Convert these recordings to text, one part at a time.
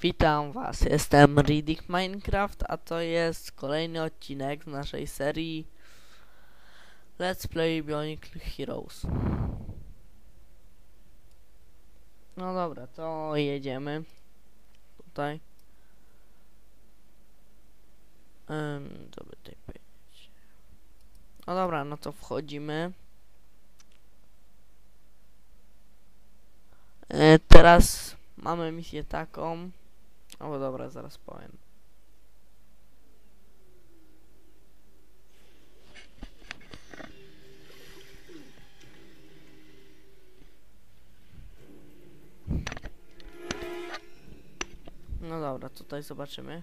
Witam was, jestem Riddick Minecraft, a to jest kolejny odcinek z naszej serii Let's Play Bionic Heroes. No dobra, to jedziemy tutaj. Um, to by tutaj powiedzieć. No dobra, no to wchodzimy. E, teraz mamy misję taką. O bo dobra, zaraz powiem. No dobra, tutaj zobaczymy.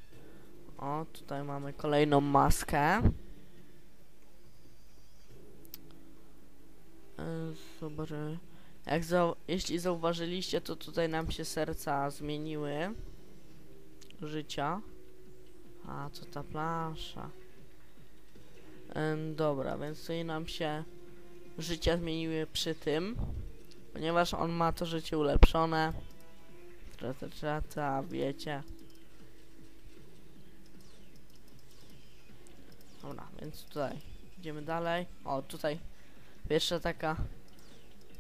O, tutaj mamy kolejną maskę. E, Zobaczymy. Jak zau jeśli zauważyliście, to tutaj nam się serca zmieniły. Życia. A, co ta plansza. Ym, dobra, więc tutaj nam się życia zmieniły przy tym. Ponieważ on ma to życie ulepszone. Trata, trata, wiecie. Dobra, więc tutaj idziemy dalej. O, tutaj pierwsza taka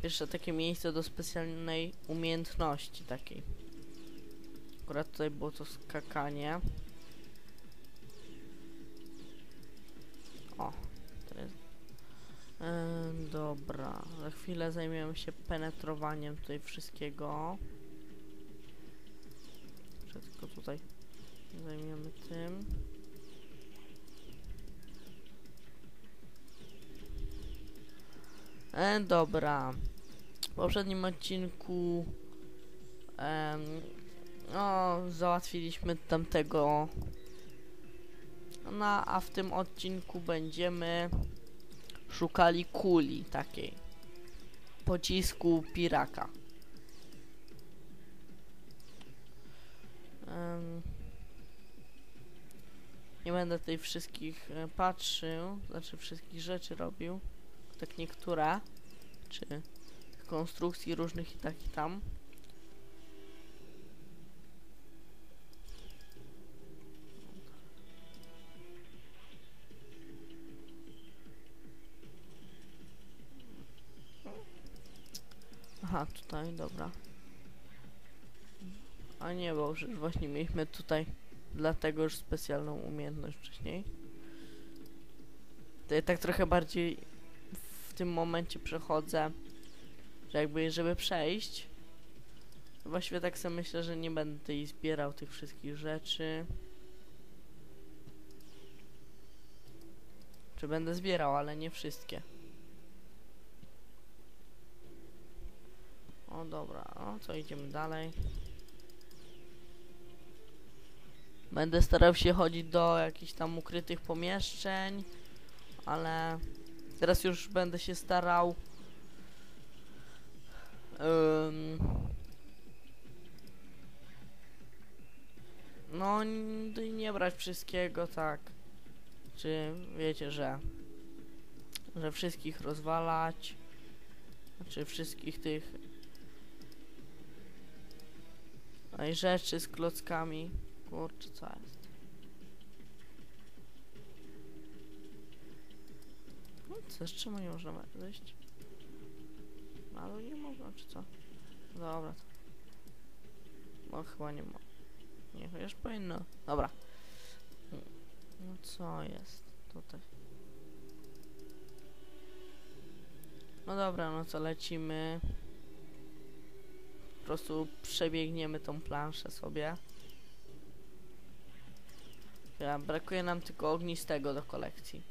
Pierwsze takie miejsce do specjalnej umiejętności takiej. Akurat tutaj było to skakanie. O, to jest... Yy, dobra, za chwilę zajmiemy się penetrowaniem tutaj wszystkiego. Jeszcze tylko tutaj zajmiemy tym. E, dobra. W poprzednim odcinku em, no, załatwiliśmy tamtego. No, a w tym odcinku będziemy szukali kuli takiej. Pocisku piraka. Em, nie będę tutaj wszystkich e, patrzył, znaczy wszystkich rzeczy robił. Tak niektóre, czy konstrukcji różnych i tak i tam. Aha, tutaj, dobra. A nie, bo już właśnie mieliśmy tutaj dlatego już specjalną umiejętność wcześniej. To ja tak trochę bardziej w tym momencie przechodzę, że jakby żeby przejść, właściwie tak sobie myślę, że nie będę zbierał tych wszystkich rzeczy. Czy będę zbierał, ale nie wszystkie. O dobra, co idziemy dalej. Będę starał się chodzić do jakichś tam ukrytych pomieszczeń, ale Teraz już będę się starał um, No nie brać wszystkiego tak Czy wiecie, że Że wszystkich rozwalać Czy wszystkich tych No i rzeczy z klockami Kurczę co jest No co, z czemu nie można wejść? Ale nie można, czy co? Dobra. No chyba nie ma. Nie, chociaż powinno. Dobra. No co jest tutaj? No dobra, no co lecimy. Prostu przebiegniemy tą planszę sobie. Ja, brakuje nam tylko ognistego do kolekcji.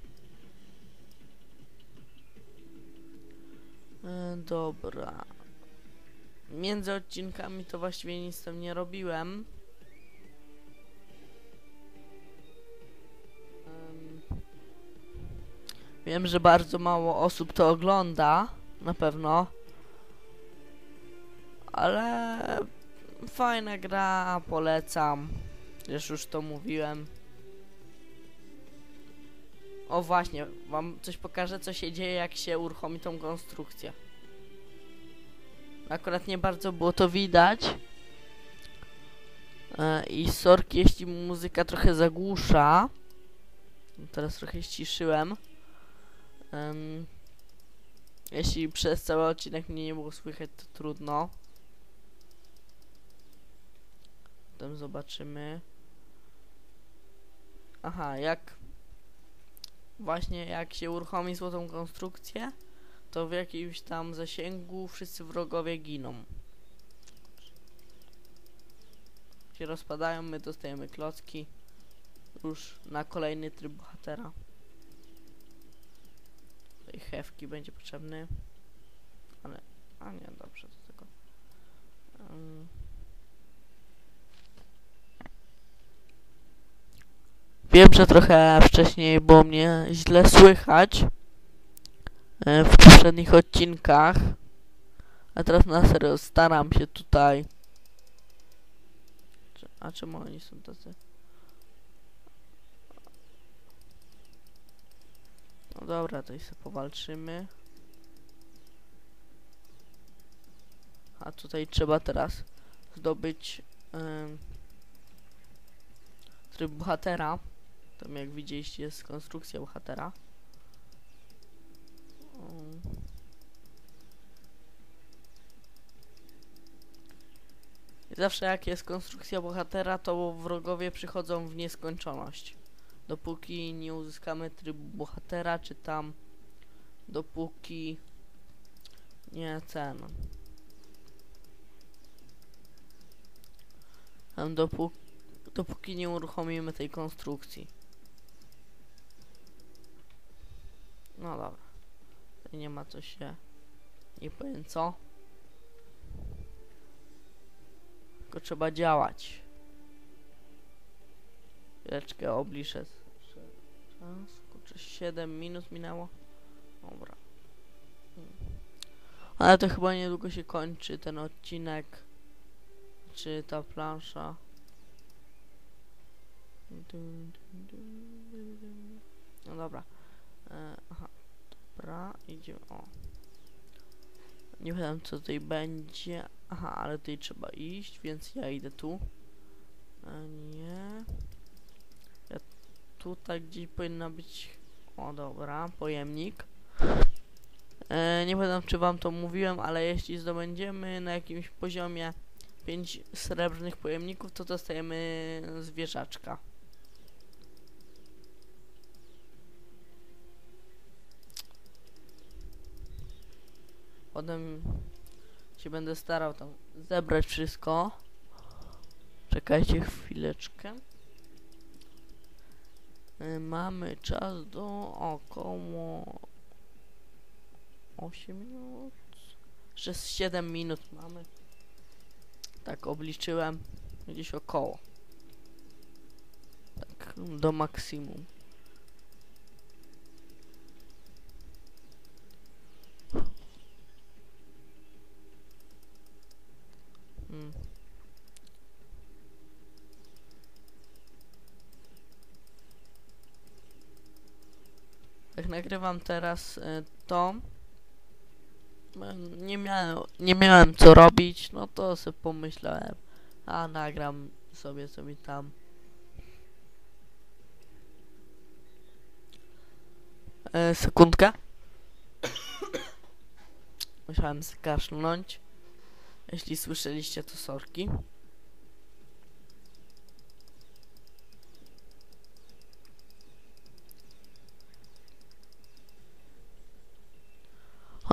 E, dobra. Między odcinkami to właściwie nic tam nie robiłem. Em, Wiem, że bardzo mało osób to ogląda, na pewno. Ale fajna gra, polecam. Już już to mówiłem. O właśnie, wam coś pokażę, co się dzieje, jak się uruchomi tą konstrukcję. Akurat nie bardzo było to widać. E, I sorki, jeśli muzyka trochę zagłusza. Teraz trochę ściszyłem. Em, jeśli przez cały odcinek mnie nie było słychać, to trudno. Potem zobaczymy. Aha, jak właśnie jak się uruchomi złotą konstrukcję, to w jakimś tam zasięgu wszyscy wrogowie giną. Się rozpadają, my dostajemy klocki już na kolejny tryb bohatera. Tutaj hewki będzie potrzebny. Ale, a nie, dobrze, do tego. Um. Wiem, że trochę wcześniej było mnie źle słychać e, w poprzednich odcinkach. A teraz na serio staram się tutaj. A czemu oni są tacy? No dobra, to i sobie powalczymy. A tutaj trzeba teraz zdobyć em, tryb bohatera. Tam jak widzieliście jest konstrukcja bohatera. Zawsze jak jest konstrukcja bohatera, to wrogowie przychodzą w nieskończoność. Dopóki nie uzyskamy trybu bohatera, czy tam dopóki nie ten. Tam dopóki, dopóki nie uruchomimy tej konstrukcji. No dobra. Nie ma co się. Nie powiem co. Tylko trzeba działać. Chwileczkę obliczę. Czas. Kurczę, 7 minut minęło. Dobra. Hmm. Ale to chyba niedługo się kończy ten odcinek. Czy ta plansza. No dobra. Dobra, idziemy. O. Nie wiem co tutaj będzie. Aha, ale tutaj trzeba iść, więc ja idę tu. E, nie. Ja tutaj gdzieś powinna być. O dobra, pojemnik. E, nie pamiętam czy wam to mówiłem, ale jeśli zdobędziemy na jakimś poziomie 5 srebrnych pojemników, to dostajemy zwierzaczka. Potem się będę starał tam zebrać wszystko. Czekajcie chwileczkę. Y, Mamy czas do około 8 minut. Jeszcze z 7 minut mamy. Tak obliczyłem. Gdzieś około. Tak do maksimum. Jak nagrywam teraz y, to, y, nie miałem, nie miałem co robić, no to sobie pomyślałem, a nagram sobie sobie tam. E, sekundkę. Musiałem skasznąć. Jeśli słyszeliście, to sorki.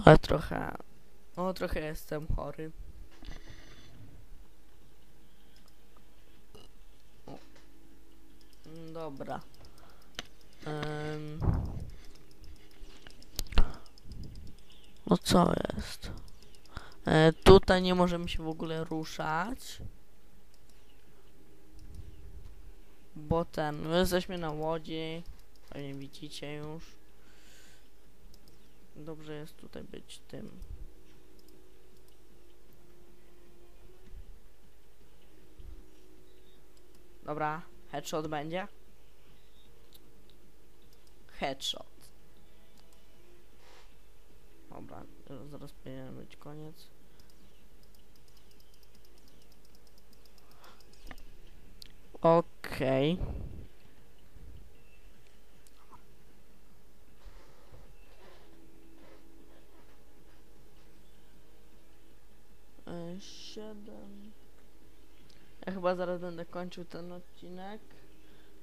Ale trochę... No, trochę jestem chory. Mm, Dobra. Em. No co jest? E, tutaj nie możemy się w ogóle ruszać. Bo ten, my jesteśmy na łodzi. Pewnie widzicie już. Dobrze jest tutaj być tym. Dobra, headshot będzie. Headshot. Dobra, zaraz powinien być koniec. Okej. E, Ja chyba zaraz będę kończył ten odcinek.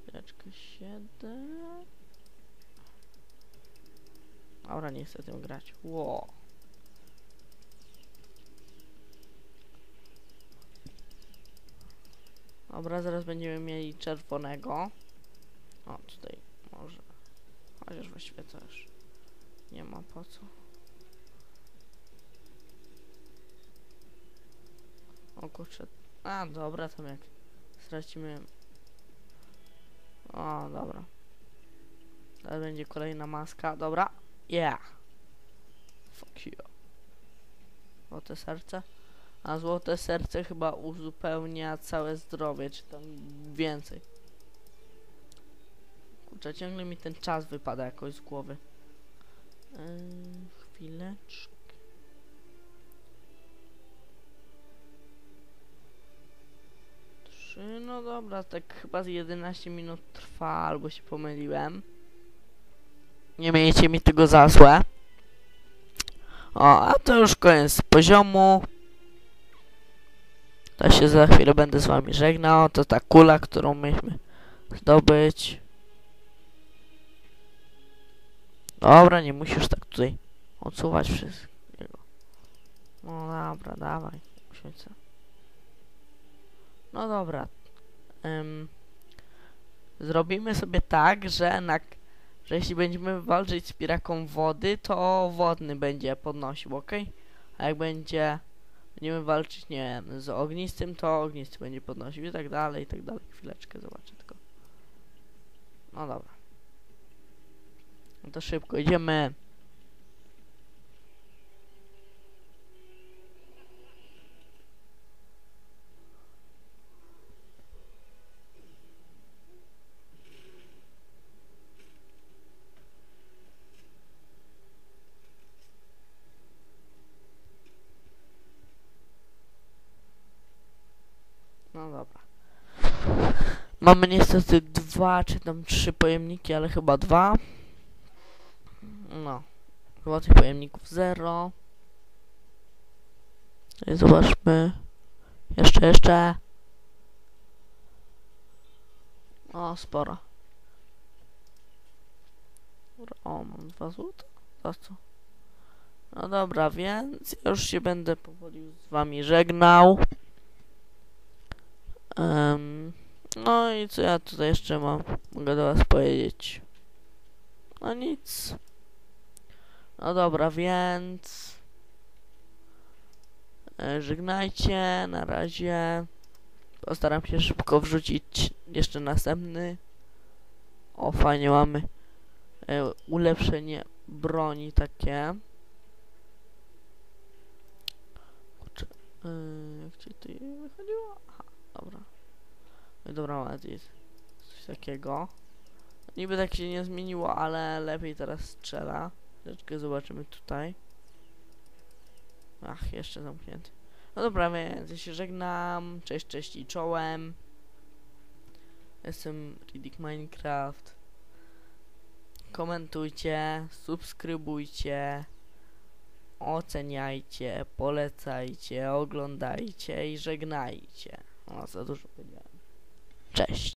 Chwileczkę, siedem. Dobra, nie chcę tym grać. Ło. Dobra, zaraz będziemy mieli czerwonego. O, tutaj może. Chociaż właściwie też nie ma po co. O kurczę. A, dobra, tam jak stracimy... O, dobra. Teraz będzie kolejna maska. Dobra. Yeah. Fuck you. Złote serce. A złote serce chyba uzupełnia całe zdrowie, czy tam więcej. Kurczę, ciągle mi ten czas wypada jakoś z głowy. Yy, chwileczkę. Trzy, no dobra, tak chyba z 11 minut trwa, albo się pomyliłem. Nie miejcie mi tego za złe. O, a to już koniec poziomu. To się za chwilę będę z wami żegnał. To ta kula, którą mieliśmy zdobyć. Dobra, nie musisz tak tutaj odsuwać wszystkiego. No dobra, dawaj. Usiądź. No dobra. Ym, zrobimy sobie tak, że na że jeśli będziemy walczyć z piraką wody, to wodny będzie podnosił, ok? A jak będzie będziemy walczyć, nie wiem, z ognistym, to ognisty będzie podnosił i tak dalej, i tak dalej. Chwileczkę, zobaczę tylko. No dobra. No to szybko, idziemy. No dobra. Mamy niestety dwa, czy tam trzy pojemniki, ale chyba dwa. No. Chyba tych pojemników zero. I zobaczmy. Jeszcze, jeszcze. O, sporo. O, mam dwa złote. Za co? No dobra, więc ja już się będę powoli z wami żegnał. Em, no i co ja tutaj jeszcze mam? Mogę do was powiedzieć. No nic. No dobra, więc... e, Żegnajcie, na razie. Postaram się szybko wrzucić jeszcze następny. O, fajnie mamy e, ulepszenie broni takie. Kurczę, e, jak ci to wychodziło? Aha, dobra. No dobra, jest coś takiego. Niby tak się nie zmieniło, ale lepiej teraz strzela. Troszeczkę zobaczymy tutaj. Ach, jeszcze zamknięty. No dobra, więc ja się żegnam. Cześć, cześć i czołem. Jestem Riddick Minecraft. Komentujcie, subskrybujcie, oceniajcie, polecajcie, oglądajcie i żegnajcie. O, za dużo powiedziałem. Cześć.